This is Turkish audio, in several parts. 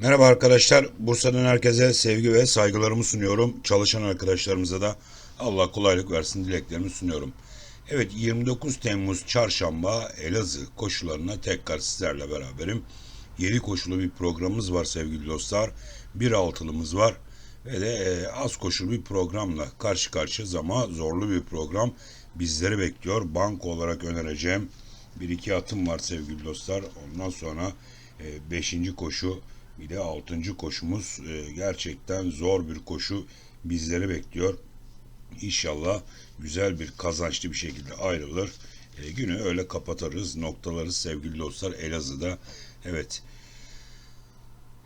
Merhaba arkadaşlar. Bursa'dan herkese sevgi ve saygılarımı sunuyorum. Çalışan arkadaşlarımıza da Allah kolaylık versin dileklerimi sunuyorum. Evet 29 Temmuz Çarşamba Elazığ koşularına tekrar sizlerle beraberim. 7 koşulu bir programımız var sevgili dostlar. Bir altılımız var. Ve de e, az koşulu bir programla karşı karşıyayız ama zorlu bir program bizleri bekliyor. Banko olarak önereceğim bir iki atım var sevgili dostlar. Ondan sonra 5. koşu de 6. koşumuz e, gerçekten zor bir koşu bizleri bekliyor. İnşallah güzel bir kazançlı bir şekilde ayrılır. E, günü öyle kapatırız, noktalarız sevgili dostlar Elazığ'da. Evet.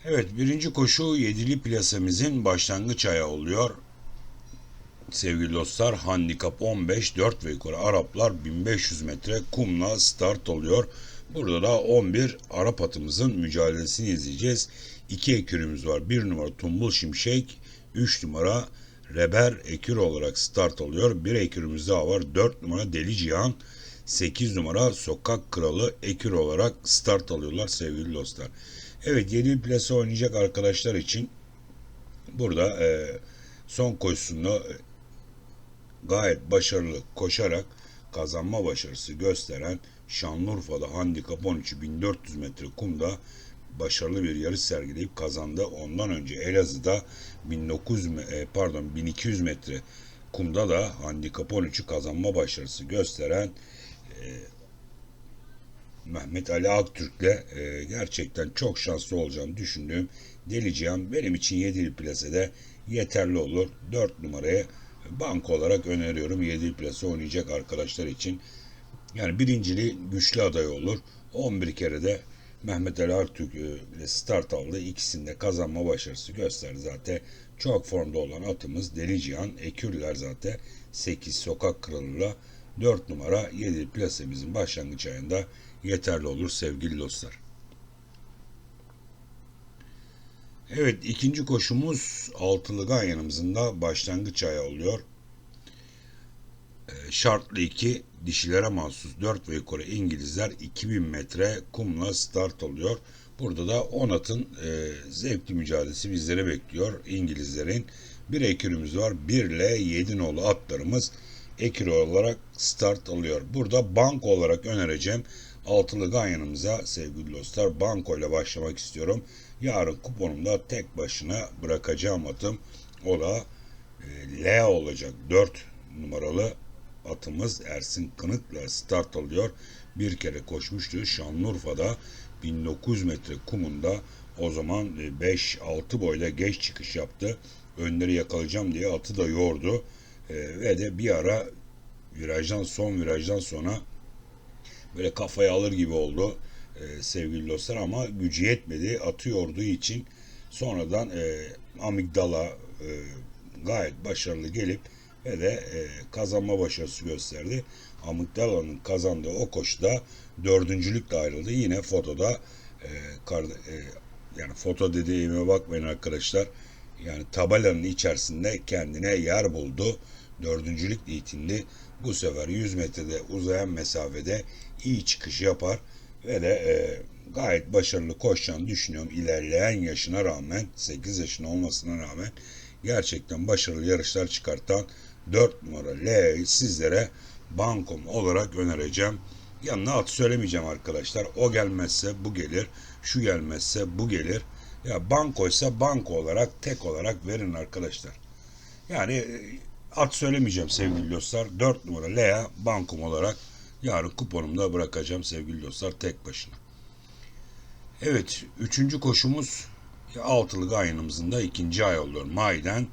Evet birinci koşu yedili plasemizin başlangıç ayağı oluyor. Sevgili dostlar handikap 15 4 ve yukarı Araplar 1500 metre kumla start oluyor. Burada da 11 Arap atımızın mücadelesini izleyeceğiz. İki ekürümüz var. Bir numara Tumbul Şimşek, 3 numara Reber ekür olarak start oluyor. Bir ekürümüz daha var. 4 numara Deli Cihan, 8 numara Sokak Kralı ekür olarak start alıyorlar sevgili dostlar. Evet 7 plase oynayacak arkadaşlar için burada e, son koşusunu e, gayet başarılı koşarak kazanma başarısı gösteren Şanlıurfa'da handikap 13'ü 1400 metre kumda başarılı bir yarış sergileyip kazandı. Ondan önce Elazığ'da 1900 e, pardon 1200 metre kumda da handikap 13'ü kazanma başarısı gösteren e, Mehmet Ali Aktürk'le e, gerçekten çok şanslı olacağını düşündüğüm Deli Cihan benim için 7'li plasede yeterli olur. 4 numaraya bank olarak öneriyorum 7'li plase oynayacak arkadaşlar için. Yani birincili güçlü aday olur. 11 kere de Mehmet Ali Aktürk ile start aldı. İkisinde kazanma başarısı gösterdi zaten. Çok formda olan atımız Deli Cihan. Ekürler zaten 8 sokak kralıyla 4 numara 7 plasemizin başlangıç ayında yeterli olur sevgili dostlar. Evet ikinci koşumuz altılı ganyanımızın da başlangıç ayağı oluyor. Şartlı 2 dişilere mahsus 4 ve yukarı İngilizler 2000 metre kumla start alıyor. Burada da 10 atın e, zevkli mücadelesi bizlere bekliyor. İngilizlerin bir ekürümüz var. 1 ile 7 nolu atlarımız ekür olarak start alıyor. Burada banko olarak önereceğim altılı ganyanımıza sevgili dostlar banko ile başlamak istiyorum. Yarın kuponumda tek başına bırakacağım atım. O da e, L olacak 4 numaralı atımız Ersin Kınık'la start alıyor. Bir kere koşmuştu Şanlıurfa'da 1900 metre kumunda o zaman 5-6 boyda geç çıkış yaptı. Önleri yakalayacağım diye atı da yordu. E, ve de bir ara virajdan son virajdan sonra böyle kafaya alır gibi oldu e, sevgili dostlar ama gücü yetmedi. Atı yorduğu için sonradan e, amigdala e, gayet başarılı gelip ve de e, kazanma başarısı gösterdi. Amigdala'nın kazandığı o koşuda dördüncülükle ayrıldı. Yine fotoda e, kar, e, yani foto dediğime bakmayın arkadaşlar. Yani tabelanın içerisinde kendine yer buldu. Dördüncülük itindi. Bu sefer 100 metrede uzayan mesafede iyi çıkış yapar ve de e, gayet başarılı koşacağını düşünüyorum. İlerleyen yaşına rağmen 8 yaşında olmasına rağmen gerçekten başarılı yarışlar çıkartan 4 numara L sizlere bankom olarak önereceğim. Yanına at söylemeyeceğim arkadaşlar. O gelmezse bu gelir. Şu gelmezse bu gelir. Ya bankoysa banko olarak tek olarak verin arkadaşlar. Yani at söylemeyeceğim sevgili dostlar. 4 numara Lea bankom olarak yarın kuponumda bırakacağım sevgili dostlar tek başına. Evet, üçüncü koşumuz altılı ganyanımızın da ikinci ay oluyor. Mayden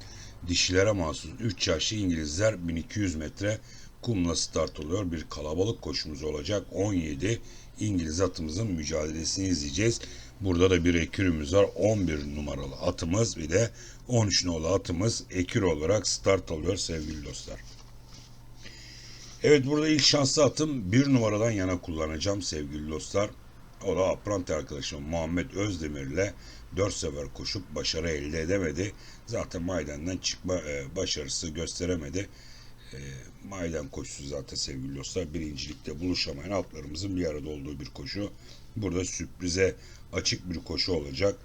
dişilere mahsus 3 yaşlı İngilizler 1200 metre kumla start oluyor. Bir kalabalık koşumuz olacak. 17 İngiliz atımızın mücadelesini izleyeceğiz. Burada da bir ekürümüz var. 11 numaralı atımız bir de 13 numaralı atımız ekür olarak start alıyor sevgili dostlar. Evet burada ilk şanslı atım bir numaradan yana kullanacağım sevgili dostlar. O da apranti arkadaşım Muhammed Özdemir ile 4 sefer koşup başarı elde edemedi. Zaten maydenden çıkma e, başarısı gösteremedi. E, maiden koşusu zaten sevgili dostlar. Birincilikte buluşamayan atlarımızın bir arada olduğu bir koşu. Burada sürprize açık bir koşu olacak.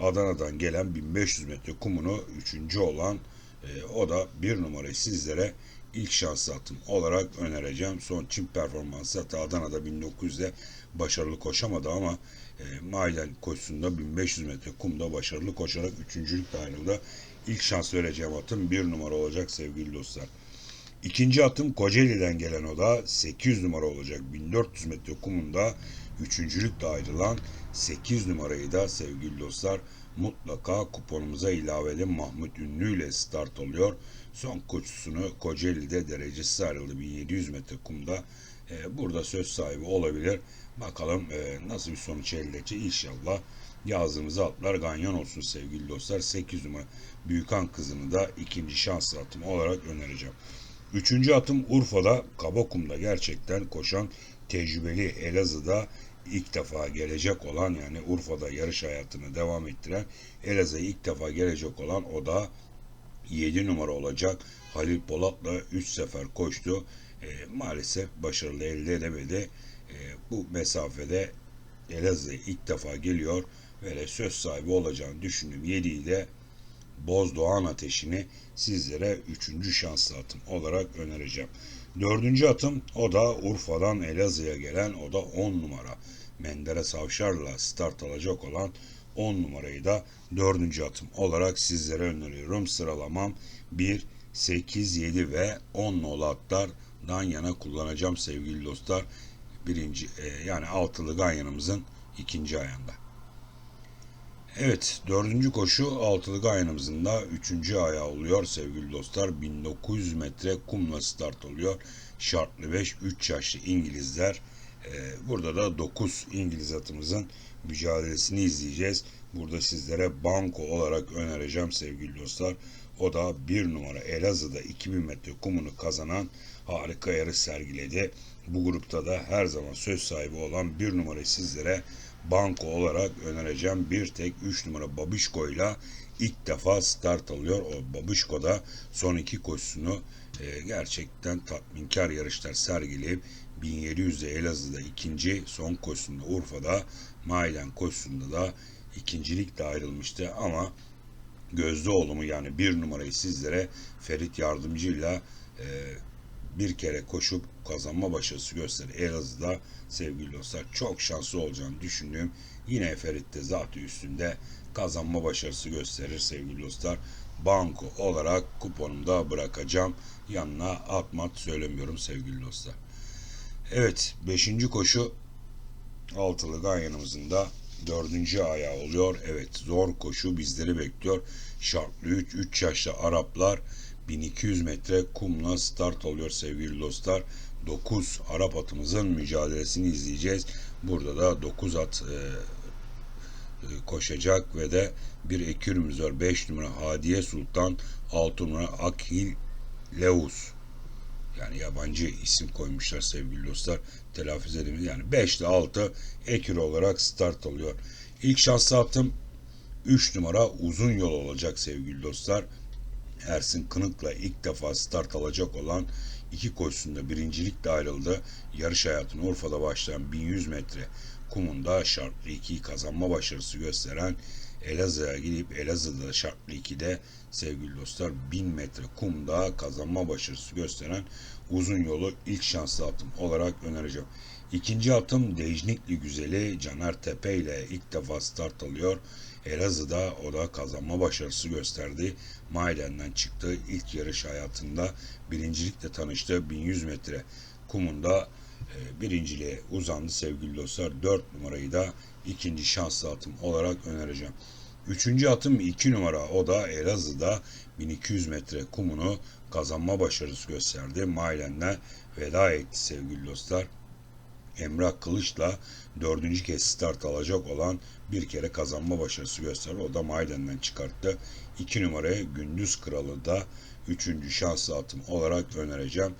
Adana'dan gelen 1500 metre kumunu üçüncü olan e, o da bir numarayı sizlere ilk şans atım olarak önereceğim. Son çim performansı hatta Adana'da 1900'de başarılı koşamadı ama e, Maiden koşusunda 1500 metre kumda başarılı koşarak üçüncülükle ayrıldı. İlk şans vereceğim atım bir numara olacak sevgili dostlar. İkinci atım Kocaeli'den gelen o da 800 numara olacak. 1400 metre kumunda üçüncülükle ayrılan 8 numarayı da sevgili dostlar mutlaka kuponumuza ilave edin. Mahmut Ünlü ile start oluyor. Son koşusunu Kocaeli'de derecesiz ayrıldı. 1700 metre kumda. Ee, burada söz sahibi olabilir. Bakalım e, nasıl bir sonuç elde edecek. İnşallah yazdığımız atlar ganyan olsun sevgili dostlar. 8 numara Büyükan kızını da ikinci şans atım olarak önereceğim. Üçüncü atım Urfa'da Kabakum'da gerçekten koşan tecrübeli Elazığ'da ilk defa gelecek olan yani Urfa'da yarış hayatını devam ettiren Elazığ'a ilk defa gelecek olan o da 7 numara olacak. Halil Polat'la 3 sefer koştu. E, maalesef başarılı elde edemedi. E, bu mesafede Elazığ'a ilk defa geliyor ve söz sahibi olacağını düşündüm. 7'yi de Bozdoğan Ateşi'ni sizlere 3. şanslı atım olarak önereceğim. Dördüncü atım o da Urfa'dan Elazığ'a gelen o da 10 numara. Menderes Avşar'la start alacak olan 10 numarayı da dördüncü atım olarak sizlere öneriyorum. Sıralamam 1, 8, 7 ve 10 nolu atlardan yana kullanacağım sevgili dostlar. Birinci e, yani altılı ganyanımızın ikinci ayağında. Evet, dördüncü koşu altılı gayanımızın da üçüncü ayağı oluyor sevgili dostlar. 1900 metre kumla start oluyor. Şartlı 5, 3 yaşlı İngilizler. Ee, burada da 9 İngiliz atımızın mücadelesini izleyeceğiz. Burada sizlere banko olarak önereceğim sevgili dostlar. O da bir numara Elazığ'da 2000 metre kumunu kazanan harika yarış sergiledi. Bu grupta da her zaman söz sahibi olan bir numarayı sizlere banko olarak önereceğim. Bir tek 3 numara Babişko ile ilk defa start alıyor. O Babişko da son iki koşusunu e, gerçekten tatminkar yarışlar sergileyip 1700'de Elazığ'da ikinci, son koşusunda Urfa'da, Mailen koşusunda da ikincilikle ayrılmıştı ama Gözdeoğlu mu yani bir numarayı sizlere Ferit Yardımcı'yla e, bir kere koşup kazanma başarısı gösterir. Elazığ'da sevgili dostlar çok şanslı olacağını düşündüğüm yine Ferit'te zatı üstünde kazanma başarısı gösterir sevgili dostlar. Banko olarak kuponumda bırakacağım. Yanına atmat söylemiyorum sevgili dostlar. Evet 5. koşu altılı ganyanımızın da dördüncü ayağı oluyor. Evet zor koşu bizleri bekliyor. Şartlı 3, 3 yaşlı Araplar 1200 metre kumla start oluyor sevgili dostlar. 9 Arap atımızın mücadelesini izleyeceğiz. Burada da 9 at e, e, koşacak ve de bir ekürümüz var. 5 numara Hadiye Sultan, 6 numara Akil Leus. Yani yabancı isim koymuşlar sevgili dostlar. Telaffuz edemiyoruz. Yani 5 ile 6 ekür olarak start alıyor. İlk şanslı atım 3 numara uzun yol olacak sevgili dostlar. Ersin Kınık'la ilk defa start alacak olan iki koşusunda birincilikle ayrıldı. Yarış hayatını Urfa'da başlayan 1100 metre kumunda şartlı 2'yi kazanma başarısı gösteren Elazığ'a gidip Elazığ'da şartlı 2'de sevgili dostlar 1000 metre kumda kazanma başarısı gösteren uzun yolu ilk şanslı atım olarak önereceğim. İkinci atım Dejnikli güzeli Caner Tepe ile ilk defa start alıyor. Elazığ'da o da kazanma başarısı gösterdi. Maiden'den çıktı. ilk yarış hayatında birincilikle tanıştı. 1100 metre kumunda e, birinciliğe uzandı sevgili dostlar. 4 numarayı da ikinci şanslı atım olarak önereceğim. Üçüncü atım 2 numara. O da Elazığ'da 1200 metre kumunu kazanma başarısı gösterdi. Mailen'den veda etti sevgili dostlar. Emrah Kılıç'la dördüncü kez start alacak olan bir kere kazanma başarısı gösterdi. O da Maiden'den çıkarttı. İki numaraya Gündüz Kralı da üçüncü şanslı atım olarak önereceğim.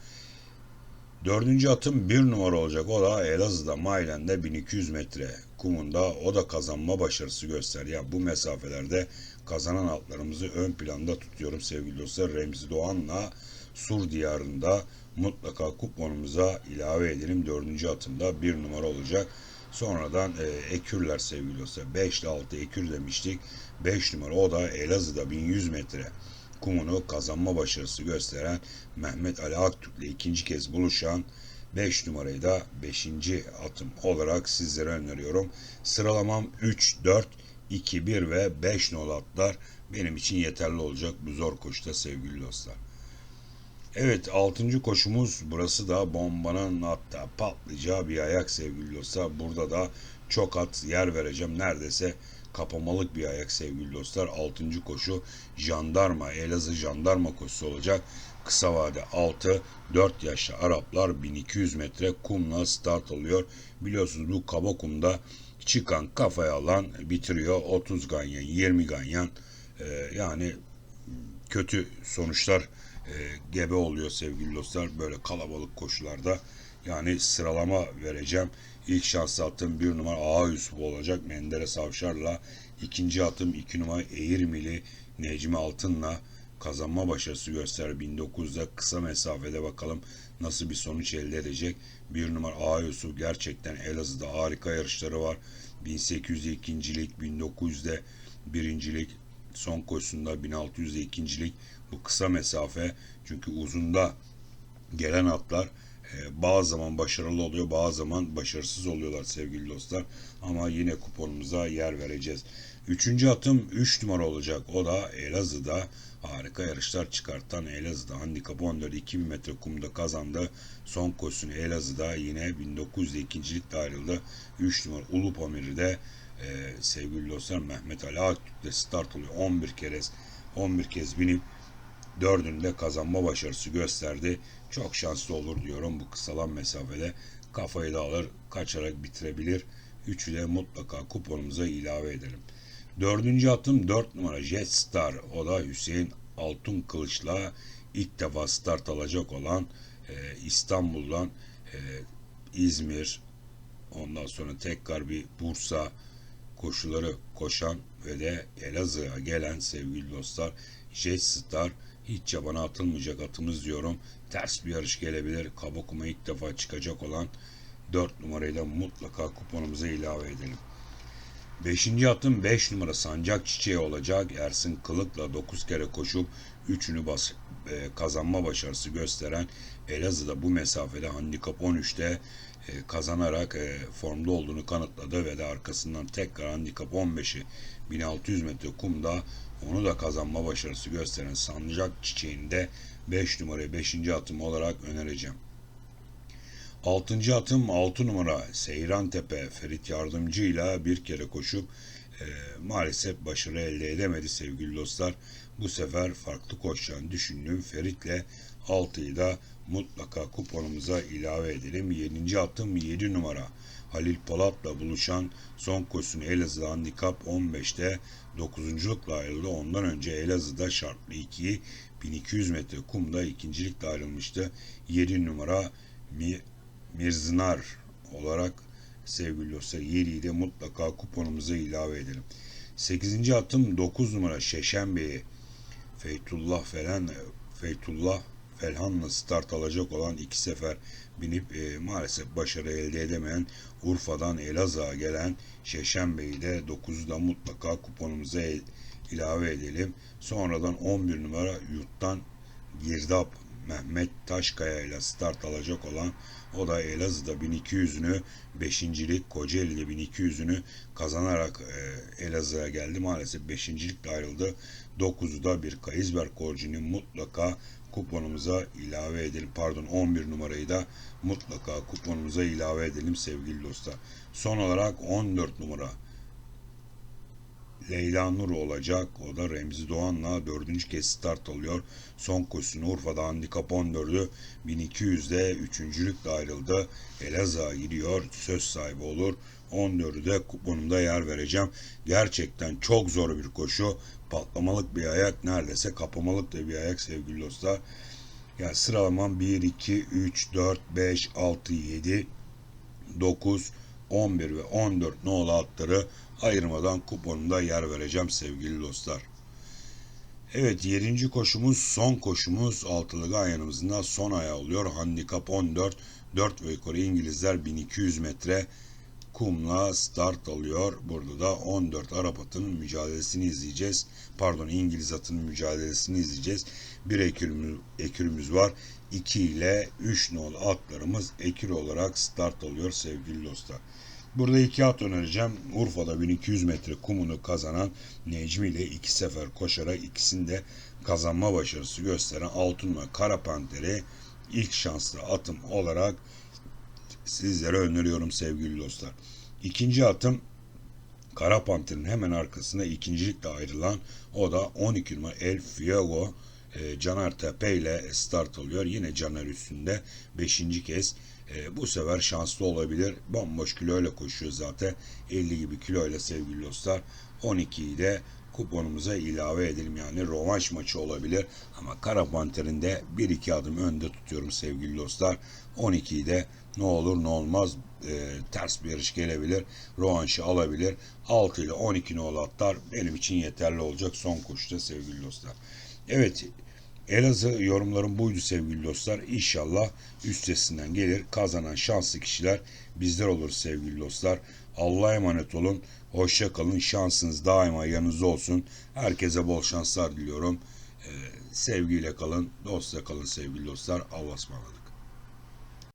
Dördüncü atım bir numara olacak. O da Elazığ'da Mailen'de 1200 metre kumunda o da kazanma başarısı göster. Yani bu mesafelerde kazanan atlarımızı ön planda tutuyorum sevgili dostlar. Remzi Doğan'la Sur diyarında mutlaka kuponumuza ilave edelim. Dördüncü atımda bir numara olacak. Sonradan e, ekürler sevgili dostlar. 5 ile 6 ekür demiştik. 5 numara o da Elazığ'da 1100 metre kumunu kazanma başarısı gösteren Mehmet Ali Aktürk ile ikinci kez buluşan 5 numarayı da 5. atım olarak sizlere öneriyorum. Sıralamam 3, 4, 2, 1 ve 5 nol atlar benim için yeterli olacak bu zor koşuda sevgili dostlar. Evet 6. koşumuz burası da bombanın hatta patlayacağı bir ayak sevgili dostlar. Burada da çok at yer vereceğim. Neredeyse kapamalık bir ayak sevgili dostlar. 6. koşu jandarma Elazığ jandarma koşusu olacak. Kısa vade 6 4 yaşlı Araplar 1200 metre kumla start alıyor. Biliyorsunuz bu kaba kumda çıkan kafaya alan bitiriyor. 30 ganyan 20 ganyan ee, yani kötü sonuçlar e, gebe oluyor sevgili dostlar böyle kalabalık koşularda. Yani sıralama vereceğim. İlk şanslı atım bir numara A Yusuf olacak Menderes Avşar'la. ikinci atım iki numara Eğirmili Necmi Altın'la kazanma başarısı göster 1900'de kısa mesafede bakalım nasıl bir sonuç elde edecek. Bir numara A Yusuf gerçekten Elazığ'da harika yarışları var. 1800'de ikincilik, 1900'de birincilik, son koşusunda 1600'de ikincilik bu kısa mesafe çünkü uzunda gelen atlar e, bazı zaman başarılı oluyor bazı zaman başarısız oluyorlar sevgili dostlar ama yine kuponumuza yer vereceğiz. Üçüncü atım 3 numara olacak o da Elazığ'da harika yarışlar çıkartan Elazığ'da handikap 14 2000 metre kumda kazandı. Son koşusunu Elazığ'da yine 1900'de ikincilikte ayrıldı. 3 numara Ulu Pamir'de e, sevgili dostlar Mehmet Ali Aktürk'te start oluyor. 11 kez 11 kez binip dördünde kazanma başarısı gösterdi. Çok şanslı olur diyorum bu kısalan mesafede. Kafayı da alır, kaçarak bitirebilir. Üçü de mutlaka kuponumuza ilave edelim. Dördüncü atım 4 numara Jet Star. O da Hüseyin Altun Kılıç'la ilk defa start alacak olan e, İstanbul'dan e, İzmir, ondan sonra tekrar bir Bursa koşuları koşan ve de Elazığ'a gelen sevgili dostlar Jet Star hiç çabana atılmayacak atımız diyorum. Ters bir yarış gelebilir. Kabakuma ilk defa çıkacak olan 4 numarayı da mutlaka kuponumuza ilave edelim. 5. atım 5 numara sancak çiçeği olacak. Ersin Kılık'la 9 kere koşup 3'ünü bas, e, kazanma başarısı gösteren Elazığ'da bu mesafede handikap 13'te e, kazanarak e, formda olduğunu kanıtladı ve de arkasından tekrar handikap 15'i 1600 metre kumda onu da kazanma başarısı gösteren sancak çiçeğinde 5 numarayı 5. atım olarak önereceğim. 6. atım 6 numara Seyran Tepe Ferit Yardımcı ile bir kere koşup e, maalesef başarı elde edemedi sevgili dostlar. Bu sefer farklı koşacağını düşündüğüm Ferit'le 6'yı da mutlaka kuponumuza ilave edelim. 7. atım 7 numara Halil Polat'la buluşan son koşusunu Elazığ Handikap 15'te 9. ayrıldı. Ondan önce Elazığ'da şartlı 2'yi 1200 metre kumda ikincilikle ayrılmıştı. 7 numara Mi Mirzinar olarak sevgili dostlar 7'yi de mutlaka kuponumuza ilave edelim. 8. atım 9 numara Şeşen Bey'i Feytullah falan Feytullah Felhan'la start alacak olan iki sefer binip e, maalesef başarı elde edemeyen Urfa'dan Elazığ'a gelen Şeşen Bey'i de 9'da mutlaka kuponumuza el, ilave edelim. Sonradan 11 numara yurttan Girdap Mehmet Taşkaya ile start alacak olan o da Elazığ'da 1200'ünü 5.lik Kocaeli'de 1200'ünü kazanarak e, Elazığ'a geldi. Maalesef 5.likle ayrıldı. 9'u da bir Kayızberk Korcu'nun mutlaka kuponumuza ilave edelim. Pardon 11 numarayı da mutlaka kuponumuza ilave edelim sevgili dostlar. Son olarak 14 numara Leyla Nur olacak. O da Remzi Doğan'la dördüncü kez start alıyor. Son koşusunu Urfa'da handikap 14'ü 1200'de üçüncülükle ayrıldı. Elazığ'a gidiyor. Söz sahibi olur. 14'ü de kuponumda yer vereceğim. Gerçekten çok zor bir koşu. Patlamalık bir ayak neredeyse kapamalık da bir ayak sevgili dostlar. Yani sıralamam 1, 2, 3, 4, 5, 6, 7, 9, 11 ve 14 nolu atları ayırmadan kuponunda yer vereceğim sevgili dostlar. Evet 7. koşumuz son koşumuz altılı ganyanımızın da son ayağı oluyor. Handikap 14 4 ve yukarı İngilizler 1200 metre kumla start alıyor. Burada da 14 Arap atının mücadelesini izleyeceğiz. Pardon İngiliz atının mücadelesini izleyeceğiz. Bir ekürümüz, ekürümüz var. 2 ile 3 nol atlarımız ekür olarak start alıyor sevgili dostlar. Burada iki at önereceğim. Urfa'da 1200 metre kumunu kazanan Necmi ile iki sefer koşarak ikisinde kazanma başarısı gösteren Altın ve Kara Panter'i ilk şanslı atım olarak sizlere öneriyorum sevgili dostlar. İkinci atım Kara Panter'in hemen arkasında ikincilikle ayrılan o da 12 numara El Fuego e, Caner Tepe ile start alıyor. Yine Caner üstünde 5. kez. E, bu sefer şanslı olabilir. Bomboş kiloyla koşuyor zaten. 50 gibi kiloyla sevgili dostlar. 12'yi de kuponumuza ilave edelim. Yani rövanş maçı olabilir. Ama Kara Panter'in de 1-2 adım önde tutuyorum sevgili dostlar. 12'yi de ne olur ne olmaz e, ters bir yarış gelebilir. Rövanşı alabilir. 6 ile 12 nolu atlar benim için yeterli olacak son koşuda sevgili dostlar. Evet Elazığ yorumlarım buydu sevgili dostlar. İnşallah üstesinden gelir. Kazanan şanslı kişiler bizler olur sevgili dostlar. Allah'a emanet olun. Hoşça kalın. Şansınız daima yanınızda olsun. Herkese bol şanslar diliyorum. Ee, sevgiyle kalın. Dostla kalın sevgili dostlar. Allah'a ısmarladık.